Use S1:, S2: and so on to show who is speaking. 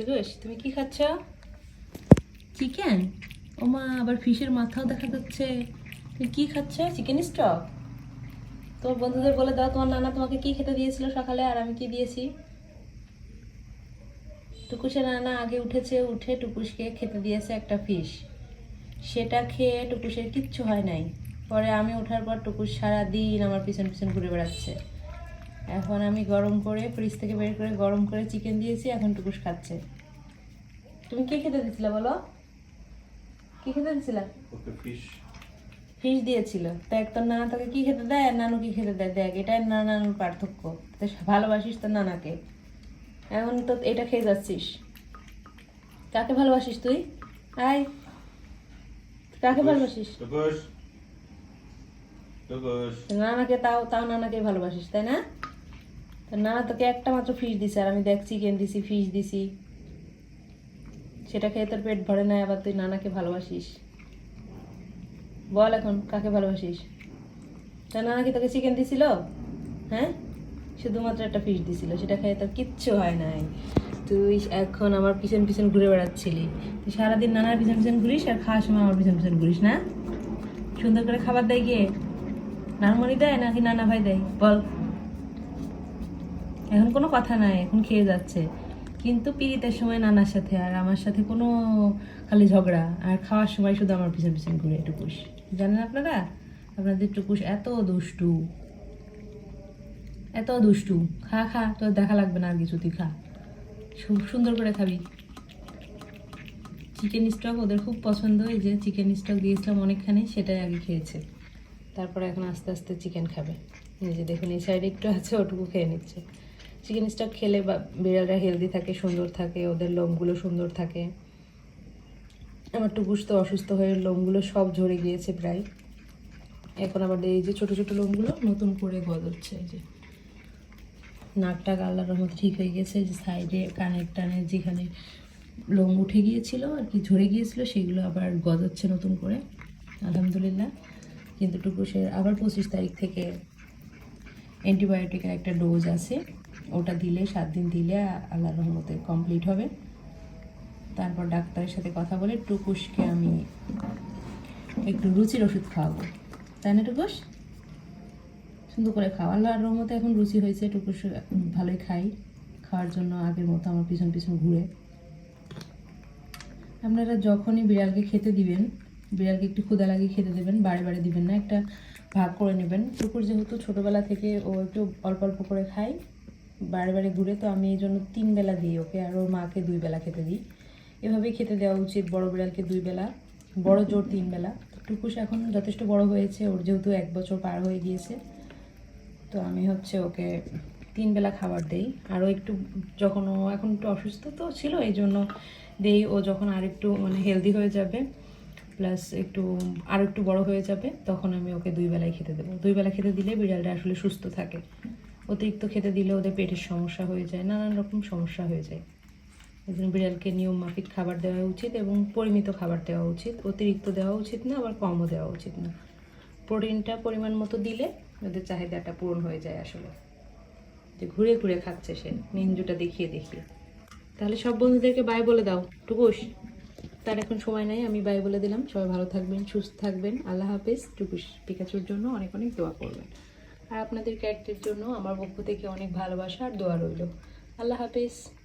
S1: টুকুস তুমি কি খাচ্ছ? চিকেন? ও মা আবার ফিশের মাথাও দেখা যাচ্ছে। তুমি কি খাচ্ছ? Chicken stock? বন্ধুদের বলে দাও তোমার নানা তোমাকে কি খেতে দিয়েছিল সকালে আর আমি কি দিয়েছি? টুকুসের নানা আগে উঠেছে উঠে টুকুসকে খেতে দিয়েছে একটা ফিশ। সেটা খেয়ে টুকুসের কিচ্ছু হয় নাই। পরে আমি ওঠার পর টুকুস সারা দিন আমার পিছন পিছন ঘুরে বেড়াচ্ছে। এখন আমি গরম করে ফ্রিজ থেকে বের করে গরম করে চিকেন দিয়েছি এখন টুকুস খাচ্ছে। তুমি কি খেতে দিছিলে বলো? কি খেতে দিছিলা
S2: ওকে ফিশ
S1: ফিশ দিয়েছিল। দেখ তোর নানা তোকে কি খেতে দেয় আর নানু কি খেতে দেয়? দেখ এটাই নানা নানুর পার্থক্য। তো ভালোবাসিস তোর নানাকে। এখন তো এটা খেয়ে যাচ্ছিস। কাকে ভালোবাসিস তুই? আয় কাকে ভালোবাসিস? নানাকে তাও তাও নানাকে ভালোবাসিস তাই না? নানা তোকে একটা মাত্র ফিশ দিছে, আর আমি দেখ চিকেন দিছি ফিশ দিছি। সেটা খেয়ে তোর পেট ভরে না, আবার তুই নানাকে ভালোবাসিস। বল এখন, কাকে ভালোবাসিস? তা নানা কি তোকে চিকেন দিছিল? হ্যাঁ? শুধুমাত্র একটা ফিশ দিছিল, সেটা খেয়ে তোর কিচ্ছু হয় নাই। তুই এখন আমার পিছন পিছন ঘুরে বেড়াচ্ছিলি। তুই সারাদিন নানার পিছন পিছন ঘুরিস, আর খাওয়ার সময় আমার পিছন পিছন ঘুরিস, না? সুন্দর করে খাবার দেয় গিয়ে নানমণি দেয় নাকি নানা ভাই দেয়? বল। এখন কোনো কথা নাই, এখন খেয়ে যাচ্ছে। কিন্তু পিড়িতের সময় নানার সাথে আর আমার সাথে কোনো খালি ঝগড়া। আর খাওয়ার সময় শুধু আমার পিছন পিছন ঘুরে টুকুস জানেন আপনারা? আপনাদের টুকুস এত দুষ্টু। এত দুষ্টু। খা খা, তোর দেখা লাগবে না আর কিছু, তুই খা। সুন্দর করে খাবি। চিকেন স্টক ওদের খুব পছন্দ এই যে চিকেন স্টক দিয়েছিলাম অনেকখানি, সেটাই আগে খেয়েছে। তারপরে এখন আস্তে আস্তে চিকেন খাবে। এই যে দেখুন, এই সাইডে একটু আছে, ওটুকু খেয়ে নিচ্ছে। চিকেন স্টক খেলে বিড়ালরা হেলদি থাকে, সুন্দর থাকে, ওদের লোমগুলো সুন্দর থাকে। আমার টুকুস তো অসুস্থ হয়ে লোমগুলো সব ঝরে গিয়েছে প্রায়। এখন আবার এই যে ছোট ছোট লোমগুলো নতুন করে গজাচ্ছে, এই যে। নাকটা আল্লাহর মতো ঠিক হয়ে গেছে যে সাইডে কানের টানে যেখানে লোম উঠে গিয়েছিল আর কি ঝরে গিয়েছিল, সেগুলো আবার গজাচ্ছে নতুন করে। আলহামদুলিল্লাহ। কিন্তু টুকুসের আবার পঁচিশ তারিখ থেকে অ্যান্টিবায়োটিকের একটা ডোজ আছে। ওটা দিলে, সাত দিন দিলে আল্লাহর রহমতে কমপ্লিট হবে। তারপর ডাক্তারের সাথে কথা বলে টুকুসকে আমি একটু রুচির ওষুধ খাওয়াবো। তাই না টুকুস? সুন্দর করে খাওয়া আল্লাহর রহমতে এখন রুচি হয়েছে, টুকুস ভালোই খাই। খাওয়ার জন্য আগের মতো আমার পিছন পিছন ঘুরে। আপনারা যখনই বিড়ালকে খেতে দিবেন, বিড়ালকে একটু ক্ষুদা লাগিয়ে খেতে দেবেন বারে বারে দিবেন না, একটা ভাগ করে নেবেন। টুকুর যেহেতু ছোটোবেলা থেকে ও একটু অল্প অল্প করে খায় বারে ঘুরে তো আমি এই জন্য তিন বেলা দিই ওকে আর ওর মাকে দুই বেলা খেতে দিই। এভাবেই খেতে দেওয়া উচিত, বড় বিড়ালকে দুই বেলা, বড় জোর তিন বেলা। টুকুস এখন যথেষ্ট বড় হয়েছে, ওর যেহেতু এক বছর পার হয়ে গিয়েছে, তো আমি হচ্ছে ওকে তিন বেলা খাবার দেই। আরও একটু যখন ও এখন একটু অসুস্থ তো ছিল, এই জন্য দেই। ও যখন আর একটু মানে হেলদি হয়ে যাবে প্লাস একটু আর একটু বড় হয়ে যাবে, তখন আমি ওকে দুই বেলায় খেতে দেবো। দুই বেলা খেতে দিলে বিড়ালটা আসলে সুস্থ থাকে। অতিরিক্ত খেতে দিলে ওদের পেটের সমস্যা হয়ে যায়, নানান রকম সমস্যা হয়ে যায়। এই জন্য বিড়ালকে নিয়ম মাফিক খাবার দেওয়া উচিত এবং পরিমিত খাবার দেওয়া উচিত। অতিরিক্ত দেওয়া উচিত না, আবার কমও দেওয়া উচিত না। প্রোটিনটা পরিমাণ মতো দিলে ওদের চাহিদাটা পূরণ হয়ে যায় আসলে। যে ঘুরে ঘুরে খাচ্ছে সে নিঞ্জুটা দেখিয়ে দেখিয়ে। তাহলে সব বন্ধুদেরকে বাই বলে দাও। টুকুস তার এখন সময় নাই, আমি বাই বলে দিলাম। সবাই ভালো থাকবেন, সুস্থ থাকবেন। আল্লাহ হাফেজ। টুকুস পিকাচুর জন্য অনেক অনেক দোয়া করবেন। আর আপনাদের ক্যারেক্টের জন্য আমার পক্ষ থেকে অনেক ভালোবাসা আর দোয়া রইল। আল্লাহ হাফেজ।